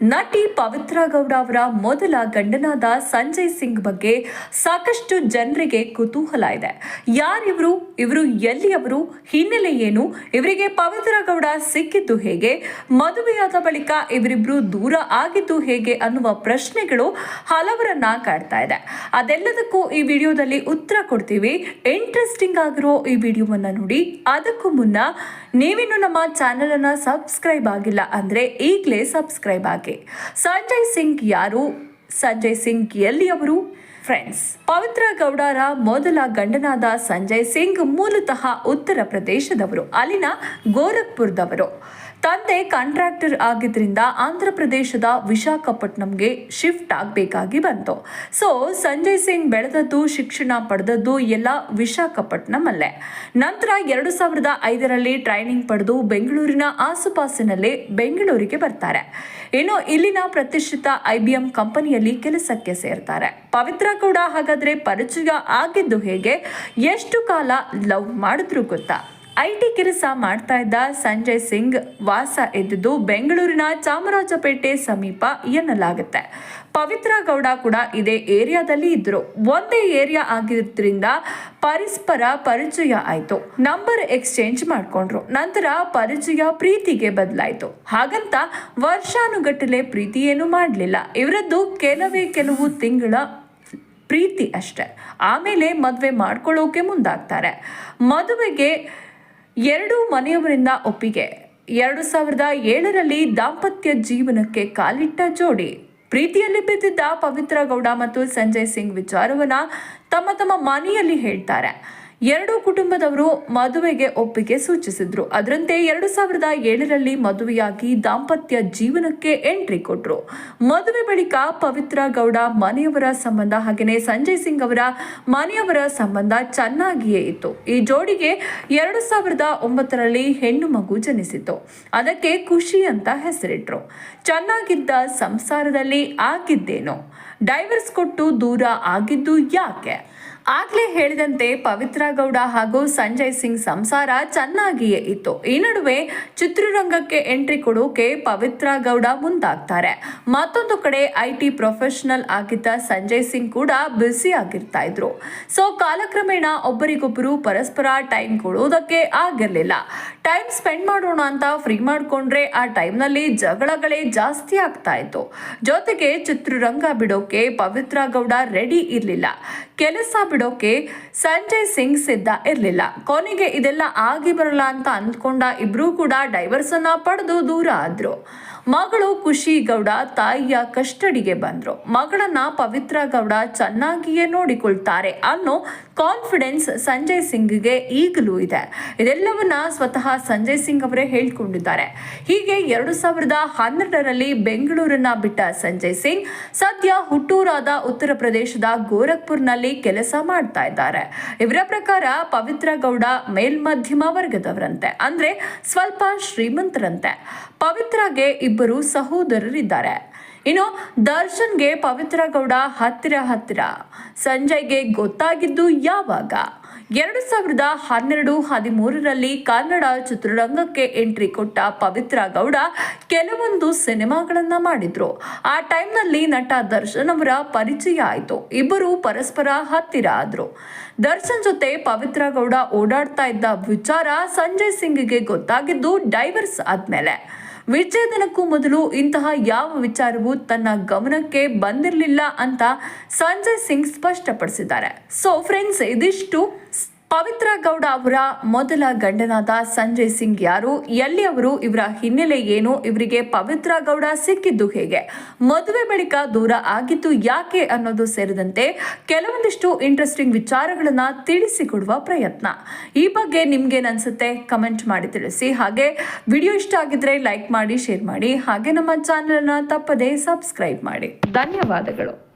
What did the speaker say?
ನಟಿ ಪವಿತ್ರ ಗೌಡ ಅವರ ಮೊದಲ ಗಂಡನಾದ ಸಂಜಯ್ ಸಿಂಗ್ ಬಗ್ಗೆ ಸಾಕಷ್ಟು ಜನರಿಗೆ ಕುತೂಹಲ ಇದೆ. ಯಾರಿವರು, ಇವರು ಎಲ್ಲಿಯವರು, ಹಿನ್ನೆಲೆ ಏನು, ಇವರಿಗೆ ಪವಿತ್ರ ಗೌಡ ಸಿಕ್ಕಿದ್ದು ಹೇಗೆ, ಮದುವೆಯಾದ ಬಳಿಕ ಇವರಿಬ್ರು ದೂರ ಆಗಿದ್ದು ಹೇಗೆ ಅನ್ನುವ ಪ್ರಶ್ನೆಗಳು ಹಲವರನ್ನ ಕಾಡ್ತಾ ಇದೆ. ಅದೆಲ್ಲದಕ್ಕೂ ಈ ವಿಡಿಯೋದಲ್ಲಿ ಉತ್ತರ ಕೊಡ್ತೀವಿ. ಇಂಟ್ರೆಸ್ಟಿಂಗ್ ಆಗಿರೋ ಈ ವಿಡಿಯೋವನ್ನ ನೋಡಿ, ಅದಕ್ಕೂ ಮುನ್ನ ನೀವಿನ್ನು ನಮ್ಮ ಚಾನೆಲ್ ಅನ್ನ ಸಬ್ಸ್ಕ್ರೈಬ್ ಆಗಿಲ್ಲ ಅಂದ್ರೆ ಈಗಲೇ ಸಬ್ಸ್ಕ್ರೈಬ್ ಆಗಿ. ಸಂಜಯ್ ಸಿಂಗ್ ಯಾರು? ಸಂಜಯ್ ಸಿಂಗ್ ಎಲ್ಲಿಯವರು? ಫ್ರೆಂಡ್ಸ್ ಪವಿತ್ರ ಗೌಡರ ಮೊದಲ ಗಂಡನಾದ ಸಂಜಯ್ ಸಿಂಗ್ ಮೂಲತಃ ಉತ್ತರ ಪ್ರದೇಶದವರು, ಅಲ್ಲಿನ ಗೋರಖ್ಪುರದವರು. ತಂದೆ ಕಾಂಟ್ರಾಕ್ಟರ್ ಆಗಿದ್ದರಿಂದ ಆಂಧ್ರ ಪ್ರದೇಶದ ವಿಶಾಖಪಟ್ಟಣಂಗೆ ಶಿಫ್ಟ್ ಆಗಬೇಕಾಗಿ ಬಂತು. ಸೊ, ಸಂಜಯ್ ಸಿಂಗ್ ಬೆಳೆದದ್ದು, ಶಿಕ್ಷಣ ಪಡೆದದ್ದು ಎಲ್ಲ ವಿಶಾಖಪಟ್ಟಣಂ ಅಲ್ಲೇ ನಂತರ ಎರಡು ಸಾವಿರದ ಐದರಲ್ಲಿ ಟ್ರೈನಿಂಗ್ ಪಡೆದು ಬೆಂಗಳೂರಿನ ಆಸುಪಾಸಿನಲ್ಲೇ ಬೆಂಗಳೂರಿಗೆ ಬರ್ತಾರೆ. ಇನ್ನು ಇಲ್ಲಿನ ಪ್ರತಿಷ್ಠಿತ ಐ ಬಿ ಎಂ ಕಂಪನಿಯಲ್ಲಿ ಕೆಲಸಕ್ಕೆ ಸೇರ್ತಾರೆ. ಪವಿತ್ರ ಕೂಡ ಹಾಗಾದರೆ ಪರಿಚಯ ಆಗಿದ್ದು ಹೇಗೆ? ಎಷ್ಟು ಕಾಲ ಲವ್ ಮಾಡಿದ್ರು ಗೊತ್ತಾ? ಐ ಟಿ ಕೆಲಸ ಮಾಡ್ತಾ ಇದ್ದ ಸಂಜಯ್ ಸಿಂಗ್ ವಾಸ ಇದ್ದುದು ಬೆಂಗಳೂರಿನ ಚಾಮರಾಜಪೇಟೆ ಸಮೀಪ ಎನ್ನಲಾಗುತ್ತೆ. ಪವಿತ್ರ ಗೌಡ ಕೂಡ ಇದೇ ಏರಿಯಾದಲ್ಲಿ ಇದ್ರು. ಒಂದೇ ಏರಿಯಾ ಆಗಿದ್ರಿಂದ ಪರಸ್ಪರ ಪರಿಚಯ ಆಯ್ತು. ನಂಬರ್ ಎಕ್ಸ್ಚೇಂಜ್ ಮಾಡ್ಕೊಂಡ್ರು. ನಂತರ ಪರಿಚಯ ಪ್ರೀತಿಗೆ ಬದಲಾಯಿತು. ಹಾಗಂತ ವರ್ಷಾನುಗಟ್ಟಲೆ ಪ್ರೀತಿ ಏನು ಮಾಡಲಿಲ್ಲ. ಇವರದ್ದು ಕೆಲವೇ ಕೆಲವು ತಿಂಗಳ ಪ್ರೀತಿ ಅಷ್ಟೆ. ಆಮೇಲೆ ಮದುವೆ ಮಾಡ್ಕೊಳ್ಳೋಕೆ ಮುಂದಾಗ್ತಾರೆ. ಮದುವೆಗೆ ಎರಡು ಮನೆಯವರಿಂದ ಒಪ್ಪಿಗೆ. ಎರಡು ಸಾವಿರದ ಏಳರಲ್ಲಿ ದಾಂಪತ್ಯ ಜೀವನಕ್ಕೆ ಕಾಲಿಟ್ಟ ಜೋಡಿ. ಪ್ರೀತಿಯಲ್ಲಿ ಬಿದ್ದಿದ್ದ ಪವಿತ್ರ ಗೌಡ ಮತ್ತು ಸಂಜಯ್ ಸಿಂಗ್ ವಿಚಾರವನ್ನ ತಮ್ಮ ತಮ್ಮ ಮನೆಯಲ್ಲಿ ಹೇಳ್ತಾರೆ. ಎರಡೂ ಕುಟುಂಬದವರು ಮದುವೆಗೆ ಒಪ್ಪಿಗೆ ಸೂಚಿಸಿದ್ರು. ಅದರಂತೆ ಎರಡು ಸಾವಿರದ ಏಳರಲ್ಲಿ ಮದುವೆಯಾಗಿ ದಾಂಪತ್ಯ ಜೀವನಕ್ಕೆ ಎಂಟ್ರಿ ಕೊಟ್ರು. ಮದುವೆ ಬಳಿಕ ಪವಿತ್ರ ಗೌಡ ಮನೆಯವರ ಸಂಬಂಧ ಹಾಗೆಯೇ ಸಂಜಯ್ ಸಿಂಗ್ ಅವರ ಮನೆಯವರ ಸಂಬಂಧ ಚೆನ್ನಾಗಿಯೇ ಇತ್ತು. ಈ ಜೋಡಿಗೆ ಎರಡು ಸಾವಿರದ ಒಂಬತ್ತರಲ್ಲಿ ಹೆಣ್ಣು ಮಗು ಜನಿಸಿತು ಅದಕ್ಕೆ ಖುಷಿ ಅಂತ ಹೆಸರಿಟ್ರು. ಚೆನ್ನಾಗಿದ್ದ ಸಂಸಾರದಲ್ಲಿ ಆಗಿದ್ದೇನೋ. ಡೈವರ್ಸ್ ಕೊಟ್ಟು ದೂರ ಆಗಿದ್ದು ಯಾಕೆ? ಆಗ್ಲೇ ಹೇಳಿದಂತೆ ಪವಿತ್ರ ಗೌಡ ಹಾಗೂ ಸಂಜಯ್ ಸಿಂಗ್ ಸಂಸಾರ ಚೆನ್ನಾಗಿಯೇ ಇತ್ತು. ಈ ನಡುವೆ ಚಿತ್ರರಂಗಕ್ಕೆ ಎಂಟ್ರಿ ಕೊಡೋಕೆ ಪವಿತ್ರ ಗೌಡ ಮುಂದಾಗ್ತಾರೆ. ಮತ್ತೊಂದು ಕಡೆ ಐ ಟಿ ಪ್ರೊಫೆಷನಲ್ ಆಗಿದ್ದ ಸಂಜಯ್ ಸಿಂಗ್ ಕೂಡ ಬ್ಯುಸಿ ಆಗಿರ್ತಾ ಇದ್ರು. ಸೊ, ಕಾಲಕ್ರಮೇಣ ಒಬ್ಬರಿಗೊಬ್ಬರು ಪರಸ್ಪರ ಟೈಮ್ ಕೊಡೋದಕ್ಕೆ ಆಗಿರ್ಲಿಲ್ಲ. ಟೈಮ್ ಸ್ಪೆಂಡ್ ಮಾಡೋಣ ಅಂತ ಫ್ರೀ ಮಾಡಿಕೊಂಡ್ರೆ ಆ ಟೈಮ್ನಲ್ಲಿ ಜಗಳಗಳೇ ಜಾಸ್ತಿ ಆಗ್ತಾ ಇತ್ತು. ಜೊತೆಗೆ ಚಿತ್ರರಂಗ ಬಿಡೋಕೆ ಪವಿತ್ರ ಗೌಡ ರೆಡಿ ಇರಲಿಲ್ಲ. ಕೆಲಸ ಬಿಡೋಕೆ ಸಂಜಯ್ ಸಿಂಗ್ ಸಿದ್ಧ ಇರಲಿಲ್ಲ. ಕೊನೆಗೆ ಇದೆಲ್ಲ ಆಗಿ ಬರಲ್ಲ ಅಂತ ಅಂದ್ಕೊಂಡ ಇಬ್ರು ಕೂಡ ಡೈವರ್ಸ್ ಅನ್ನ ಪಡೆದು ದೂರ ಆದ್ರು. ಮಗಳು ಖುಷಿ ಗೌಡ ತಾಯಿಯ ಕಸ್ಟಡಿಗೆ ಬಂದರು. ಮಗಳನ್ನ ಪವಿತ್ರ ಗೌಡ ಚೆನ್ನಾಗಿಯೇ ನೋಡಿಕೊಳ್ತಾರೆ ಅನ್ನೋ ಕಾನ್ಫಿಡೆನ್ಸ್ ಸಂಜಯ್ ಸಿಂಗ್ಗೆ ಈಗಲೂ ಇದೆ. ಇದೆಲ್ಲವನ್ನ ಸ್ವತಃ ಸಂಜಯ್ ಸಿಂಗ್ ಅವರೇ ಹೇಳ್ಕೊಂಡಿದ್ದಾರೆ. ಹೀಗೆ ಎರಡು ಸಾವಿರದ ಹನ್ನೆರಡರಲ್ಲಿ ಬೆಂಗಳೂರನ್ನ ಬಿಟ್ಟ ಸಂಜಯ್ ಸಿಂಗ್ ಸದ್ಯ ಹುಟ್ಟೂರಾದ ಉತ್ತರ ಪ್ರದೇಶದ ಗೋರಖ್ಪುರ್ನಲ್ಲಿ ಕೆಲಸ ಮಾಡ್ತಾ ಇದ್ದಾರೆ. ಇವರ ಪ್ರಕಾರ ಪವಿತ್ರ ಗೌಡ ಮೇಲ್ಮಧ್ಯಮ ವರ್ಗದವರಂತೆ, ಅಂದ್ರೆ ಸ್ವಲ್ಪ ಶ್ರೀಮಂತರಂತೆ. ಪವಿತ್ರಗೆ ಇಬ್ಬರು ಸಹೋದರರಿದ್ದಾರೆ. ಇನ್ನು ದರ್ಶನ್ಗೆ ಪವಿತ್ರ ಗೌಡ ಹತ್ತಿರ ಹತ್ತಿರ. ಸಂಜಯ್ಗೆ ಗೊತ್ತಾಗಿದ್ದು ಯಾವಾಗ? ಎರಡು ಸಾವಿರದ ಹನ್ನೆರಡು ಹದಿಮೂರರಲ್ಲಿ ಕನ್ನಡ ಚಿತ್ರರಂಗಕ್ಕೆ ಎಂಟ್ರಿ ಕೊಟ್ಟ ಪವಿತ್ರ ಗೌಡ ಕೆಲವೊಂದು ಸಿನಿಮಾಗಳನ್ನ ಮಾಡಿದ್ರು. ಆ ಟೈಮ್ನಲ್ಲಿ ನಟ ದರ್ಶನ್ ಅವರ ಪರಿಚಯ ಆಯಿತು. ಇಬ್ಬರು ಪರಸ್ಪರ ಹತ್ತಿರ ಆದ್ರು. ದರ್ಶನ್ ಜೊತೆ ಪವಿತ್ರ ಗೌಡ ಓಡಾಡ್ತಾ ಇದ್ದ ವಿಚಾರ ಸಂಜಯ್ ಸಿಂಗ್ಗೆ ಗೊತ್ತಾಗಿದ್ದು ಡೈವರ್ಸ್ ಆದ್ಮೇಲೆ. ವಿಚ್ಛೇದನಕ್ಕೂ ಮೊದಲು ಇಂತಹ ಯಾವ ವಿಚಾರವೂ ತನ್ನ ಗಮನಕ್ಕೆ ಬಂದಿರಲಿಲ್ಲ ಅಂತ ಸಂಜಯ್ ಸಿಂಗ್ ಸ್ಪಷ್ಟಪಡಿಸಿದ್ದಾರೆ. ಸೊ ಫ್ರೆಂಡ್ಸ್ ಇದಿಷ್ಟು ಪವಿತ್ರ ಗೌಡ ಅವರ ಮೊದಲ ಗಂಡನಾದ ಸಂಜಯ್ ಸಿಂಗ್ ಯಾರು? ಎಲ್ಲಿ ಅವರು? ಇವರ ಹಿನ್ನೆಲೆ ಏನು? ಇವರಿಗೆ ಪವಿತ್ರ ಗೌಡ ಸಿಕ್ಕಿದ್ದು ಹೇಗೆ? ಮದುವೆ ಬಳಿಕ ದೂರ ಆಗಿದ್ದು ಯಾಕೆ ಅನ್ನೋದು ಸೇರಿದಂತೆ ಕೆಲವೊಂದಿಷ್ಟು ಇಂಟ್ರೆಸ್ಟಿಂಗ್ ವಿಚಾರಗಳನ್ನ ತಿಳಿಸಿಕೊಡುವ ಪ್ರಯತ್ನ. ಈ ಬಗ್ಗೆ ನಿಮ್ಗೆ ಅನ್ಸುತ್ತೆ ಕಮೆಂಟ್ ಮಾಡಿ ತಿಳಿಸಿ. ಹಾಗೆ ವಿಡಿಯೋ ಇಷ್ಟ ಆಗಿದ್ರೆ ಲೈಕ್ ಮಾಡಿ ಶೇರ್ ಮಾಡಿ. ಹಾಗೆ ನಮ್ಮ ಚಾನೆಲ್ ಅನ್ನ ತಪ್ಪದೇ ಸಬ್ಸ್ಕ್ರೈಬ್ ಮಾಡಿ. ಧನ್ಯವಾದಗಳು.